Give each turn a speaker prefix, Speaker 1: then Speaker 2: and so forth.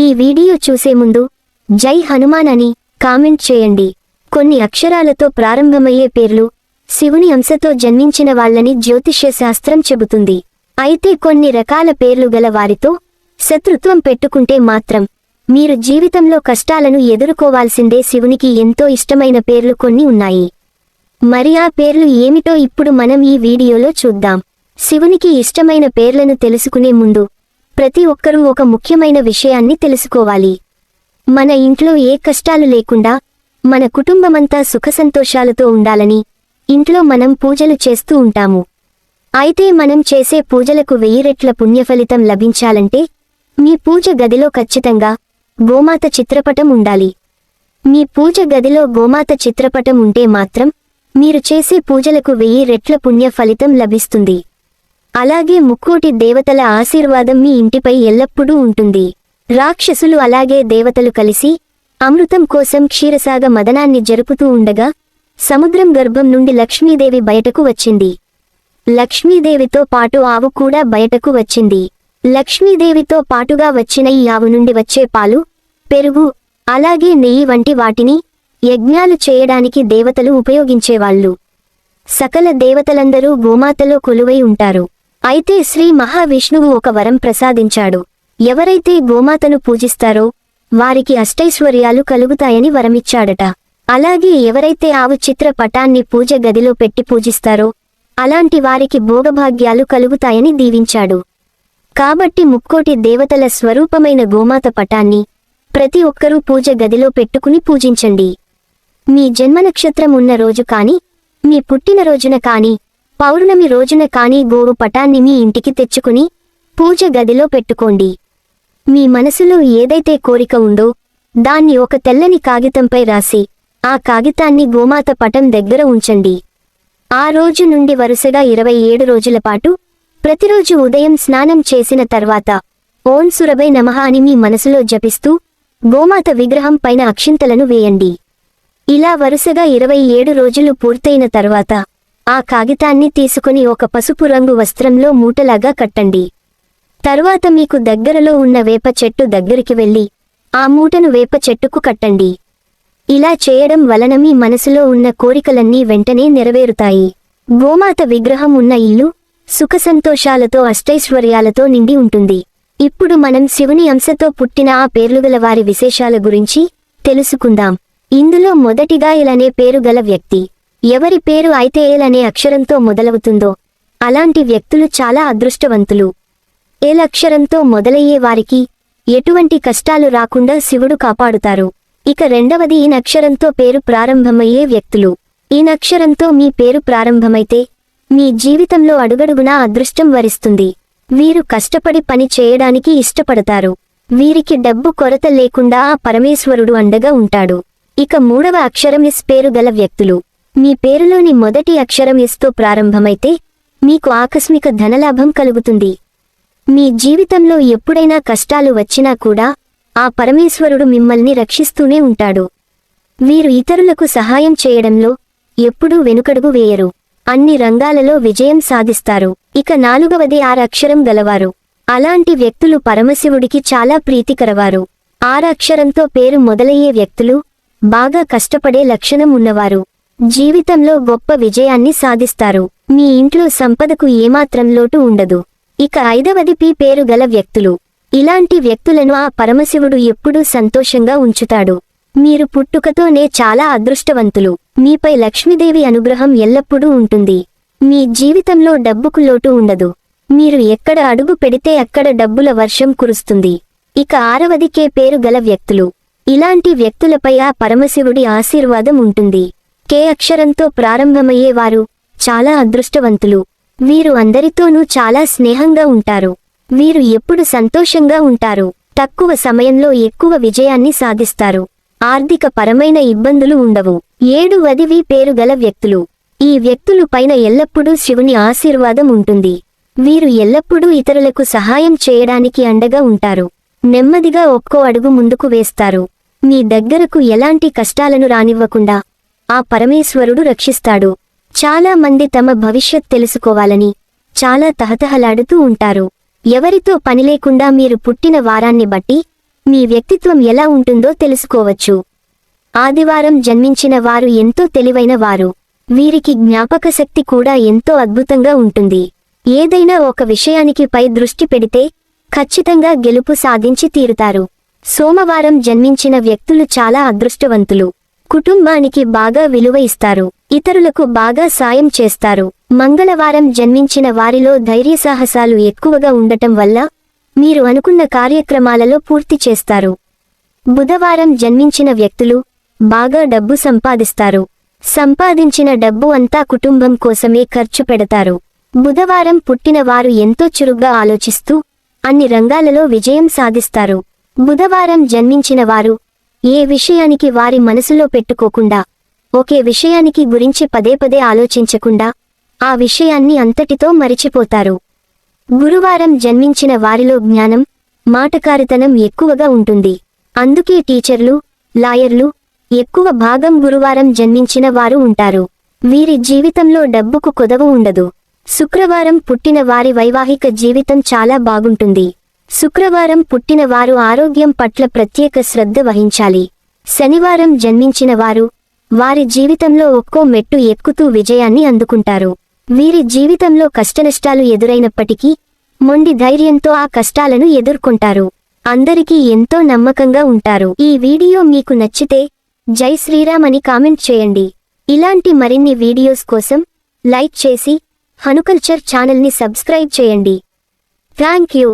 Speaker 1: ఈ వీడియో చూసే ముందు జై హనుమాన్ అని కామెంట్ చేయండి. కొన్ని అక్షరాలతో ప్రారంభమయ్యే పేర్లు శివుని అంశతో జన్మించిన వాళ్ళని జ్యోతిష్య శాస్త్రం చెబుతుంది. అయితే కొన్ని రకాల పేర్లు గల వారితో శత్రుత్వం పెట్టుకుంటే మాత్రం మీరు జీవితంలో కష్టాలను ఎదుర్కోవాల్సిందే శివునికి ఎంతో ఇష్టమైన పేర్లు కొన్ని ఉన్నాయి. మరి ఆ పేర్లు ఏమిటో ఇప్పుడు మనం ఈ వీడియోలో చూద్దాం. శివునికి ఇష్టమైన పేర్లను తెలుసుకునే ముందు ప్రతి ఒక్కరూ ఒక ముఖ్యమైన విషయాన్ని తెలుసుకోవాలి. మన ఇంట్లో ఏ కష్టాలు లేకుండా మన కుటుంబమంతా సుఖసంతోషాలతో ఉండాలని ఇంట్లో మనం పూజలు చేస్తూ ఉంటాము. అయితే మనం చేసే పూజలకు వెయ్యి రెట్ల పుణ్యఫలితం లభించాలంటే మీ పూజ గదిలో ఖచ్చితంగా గోమాత చిత్రపటం ఉండాలి. మీ పూజ గదిలో గోమాత చిత్రపటం ఉంటే మాత్రం మీరు చేసే పూజలకు వెయ్యి రెట్ల పుణ్య ఫలితం లభిస్తుంది. అలాగే ముక్కోటి దేవతల ఆశీర్వాదం మీ ఇంటిపై ఎల్లప్పుడూ ఉంటుంది. రాక్షసులు అలాగే దేవతలు కలిసి అమృతం కోసం క్షీరసాగ మదనాన్ని జరుపుతూ ఉండగా సముద్రం గర్భం నుండి లక్ష్మీదేవి బయటకు వచ్చింది. లక్ష్మీదేవితో పాటు ఆవు కూడా బయటకు వచ్చింది. లక్ష్మీదేవితో పాటుగా వచ్చిన ఈ ఆవు నుండి వచ్చే పాలు పెరుగు అలాగే నెయ్యి వంటి వాటిని యజ్ఞాలు చేయడానికి దేవతలు ఉపయోగించేవాళ్ళు. సకల దేవతలందరూ గోమాతలో కొలువై ఉంటారు. అయితే శ్రీ మహావిష్ణువు ఒక వరం ప్రసాదించాడు. ఎవరైతే గోమాతను పూజిస్తారో వారికి అష్టైశ్వర్యాలు కలుగుతాయని వరమిచ్చాడట. అలాగే ఎవరైతే ఆవు చిత్ర పటాన్ని పూజ గదిలో పెట్టి పూజిస్తారో అలాంటి వారికి భోగభాగ్యాలు కలుగుతాయని దీవించాడు. కాబట్టి ముక్కోటి దేవతల స్వరూపమైన గోమాత పటాన్ని ప్రతి ఒక్కరూ పూజ గదిలో పెట్టుకుని పూజించండి. మీ జన్మ నక్షత్రం ఉన్న రోజు కాని మీ పుట్టినరోజున కాని పౌర్ణమి రోజున కాని గోవు పటాన్ని మీ ఇంటికి తెచ్చుకుని పూజ గదిలో పెట్టుకోండి. మీ మనసులో ఏదైతే కోరిక ఉందో దాన్ని ఒక తెల్లని కాగితంపై రాసి ఆ కాగితాన్ని గోమాత పటం దగ్గర ఉంచండి. ఆ రోజు నుండి వరుసగా ఇరవై ఏడు రోజుల పాటు ప్రతిరోజు ఉదయం స్నానం చేసిన తర్వాత ఓం సురభై నమః అని మీ మనసులో జపిస్తూ గోమాత విగ్రహం పైన అక్షింతలను వేయండి. ఇలా వరుసగా ఇరవై ఏడు రోజులు పూర్తయిన తర్వాత ఆ కాగితాన్ని తీసుకుని ఒక పసుపు రంగు వస్త్రంలో మూటలాగా కట్టండి. తరువాత మీకు దగ్గరలో ఉన్న వేప చెట్టు దగ్గరికి వెళ్ళి ఆ మూటను వేప చెట్టుకు కట్టండి. ఇలా చేయడం వలన మీ మనసులో ఉన్న కోరికలన్నీ వెంటనే నెరవేరుతాయి. గోమాత విగ్రహం ఉన్న ఇల్లు సుఖసంతోషాలతో అష్టైశ్వర్యాలతో నిండి ఉంటుంది. ఇప్పుడు మనం శివుని అంశతో పుట్టిన ఆ పేర్లుగల వారి విశేషాల గురించి తెలుసుకుందాం. ఇందులో మొదటిగా ఇలానే పేరు గల వ్యక్తి. ఎవరి పేరు అయితే ఏలనే అక్షరంతో మొదలవుతుందో అలాంటి వ్యక్తులు చాలా అదృష్టవంతులు. ఏలక్షరంతో మొదలయ్యే వారికి ఎటువంటి కష్టాలు రాకుండా శివుడు కాపాడుతారు. ఇక రెండవది ఈ నక్షరంతో పేరు ప్రారంభమయ్యే వ్యక్తులు. ఈ నక్షరంతో మీ పేరు ప్రారంభమైతే మీ జీవితంలో అడుగడుగునా అదృష్టం వరిస్తుంది. వీరు కష్టపడి పని చేయడానికి ఇష్టపడతారు. వీరికి డబ్బు కొరత లేకుండా ఆ పరమేశ్వరుడు అండగా ఉంటాడు. ఇక మూడవ అక్షరం ఇస్ పేరు గల వ్యక్తులు. మీ పేరులోని మొదటి అక్షరం ఎస్తో ప్రారంభమైతే మీకు ఆకస్మిక ధనలాభం కలుగుతుంది. మీ జీవితంలో ఎప్పుడైనా కష్టాలు వచ్చినా కూడా ఆ పరమేశ్వరుడు మిమ్మల్ని రక్షిస్తూనే ఉంటాడు. వీరు ఇతరులకు సహాయం చేయడంలో ఎప్పుడూ వెనుకడుగు వేయరు. అన్ని రంగాలలో విజయం సాధిస్తారు. ఇక నాలుగవది ఆరక్షరం గలవారు. అలాంటి వ్యక్తులు పరమశివుడికి చాలా ప్రీతికరవారు. ఆరక్షరంతో పేరు మొదలయ్యే వ్యక్తులు బాగా కష్టపడే లక్షణం ఉన్నవారు. జీవితంలో గొప్ప విజయాన్ని సాధిస్తారు. మీ ఇంట్లో సంపదకు ఏమాత్రం లోటు ఉండదు. ఇక ఐదవది పి పేరు గల వ్యక్తులు. ఇలాంటి వ్యక్తులను ఆ పరమశివుడు ఎప్పుడూ సంతోషంగా ఉంచుతాడు. మీరు పుట్టుకతోనే చాలా అదృష్టవంతులు. మీపై లక్ష్మీదేవి అనుగ్రహం ఎల్లప్పుడూ ఉంటుంది. మీ జీవితంలో డబ్బుకు లోటు ఉండదు. మీరు ఎక్కడ అడుగు పెడితే అక్కడ డబ్బుల వర్షం కురుస్తుంది. ఇక ఆరవది కే పేరు గల వ్యక్తులు. ఇలాంటి వ్యక్తులపై ఆ పరమశివుడి ఆశీర్వాదం ఉంటుంది. కే అక్షరంతో ప్రారంభమయ్యేవారు. చాలా అదృష్టవంతులు. వీరు అందరితోనూ చాలా స్నేహంగా ఉంటారు. వీరు ఎప్పుడు సంతోషంగా ఉంటారు. తక్కువ సమయంలో ఎక్కువ విజయాన్ని సాధిస్తారు. ఆర్థిక పరమైన ఇబ్బందులు ఉండవు. ఏడు వదివి పేరు గల వ్యక్తులు. ఈ వ్యక్తులు పైన ఎల్లప్పుడూ శివుని ఆశీర్వాదం ఉంటుంది. వీరు ఎల్లప్పుడూ ఇతరులకు సహాయం చేయడానికి అండగా ఉంటారు. నెమ్మదిగా ఒక్కో అడుగు ముందుకు వేస్తారు. మీ దగ్గరకు ఎలాంటి కష్టాలను రానివ్వకుండా ఆ పరమేశ్వరుడు రక్షిస్తాడు. చాలా మంది తమ భవిష్యత్ తెలుసుకోవాలని చాలా తహతహలాడుతూ ఉంటారు. ఎవరితో పని లేకుండా మీరు పుట్టిన వారాన్ని బట్టి మీ వ్యక్తిత్వం ఎలా ఉంటుందో తెలుసుకోవచ్చు. ఆదివారం జన్మించిన వారు ఎంతో తెలివైన వారు. వీరికి జ్ఞాపక శక్తి కూడా ఎంతో అద్భుతంగా ఉంటుంది. ఏదైనా ఒక విషయానికి పై దృష్టి పెడితే ఖచ్చితంగా గెలుపు సాధించి తీరుతారు. సోమవారం జన్మించిన వ్యక్తులు చాలా అదృష్టవంతులు. కుటుంబానికి బాగా విలువ ఇస్తారు. ఇతరులకు బాగా సాయం చేస్తారు. మంగళవారం జన్మించిన వారిలో ధైర్యసాహసాలు ఎక్కువగా ఉండటం వల్ల మీరు అనుకున్న కార్యక్రమాలలో పూర్తి చేస్తారు. బుధవారం జన్మించిన వ్యక్తులు బాగా డబ్బు సంపాదిస్తారు. సంపాదించిన డబ్బు అంతా కుటుంబం కోసమే ఖర్చు పెడతారు. బుధవారం పుట్టిన వారు ఎంతో చురుగ్గా ఆలోచిస్తూ అన్ని రంగాలలో విజయం సాధిస్తారు. బుధవారం జన్మించిన వారు ఏ విషయానికి వారి మనసులో పెట్టుకోకుండా ఒకే విషయానికి గురించి పదే పదే ఆలోచించకుండా ఆ విషయాన్ని అంతటితో మరిచిపోతారు. గురువారం జన్మించిన వారిలో జ్ఞానం మాటకారితనం ఎక్కువగా ఉంటుంది. అందుకే టీచర్లు లాయర్లు ఎక్కువ భాగం గురువారం జన్మించిన వారు ఉంటారు. వీరి జీవితంలో డబ్బుకు కొదవ ఉండదు. శుక్రవారం పుట్టిన వారి వైవాహిక జీవితం చాలా బాగుంటుంది. శుక్రవారం పుట్టిన వారు ఆరోగ్యం పట్ల ప్రత్యేక శ్రద్ధ వహించాలి. శనివారం జన్మించిన వారు వారి జీవితంలో ఒక్కో మెట్టు ఎక్కుతూ విజయాన్ని అందుకుంటారు. వీరి జీవితంలో కష్టనష్టాలు ఎదురైనప్పటికీ మొండి ధైర్యంతో ఆ కష్టాలను ఎదుర్కొంటారు. అందరికీ ఎంతో నమ్మకంగా ఉంటారు. ఈ వీడియో మీకు నచ్చితే జై శ్రీరామ్ అని కామెంట్ చేయండి. ఇలాంటి మరిన్ని వీడియోస్ కోసం లైక్ చేసి హనుకల్చర్ ఛానల్ని సబ్స్క్రైబ్ చేయండి. Thank you.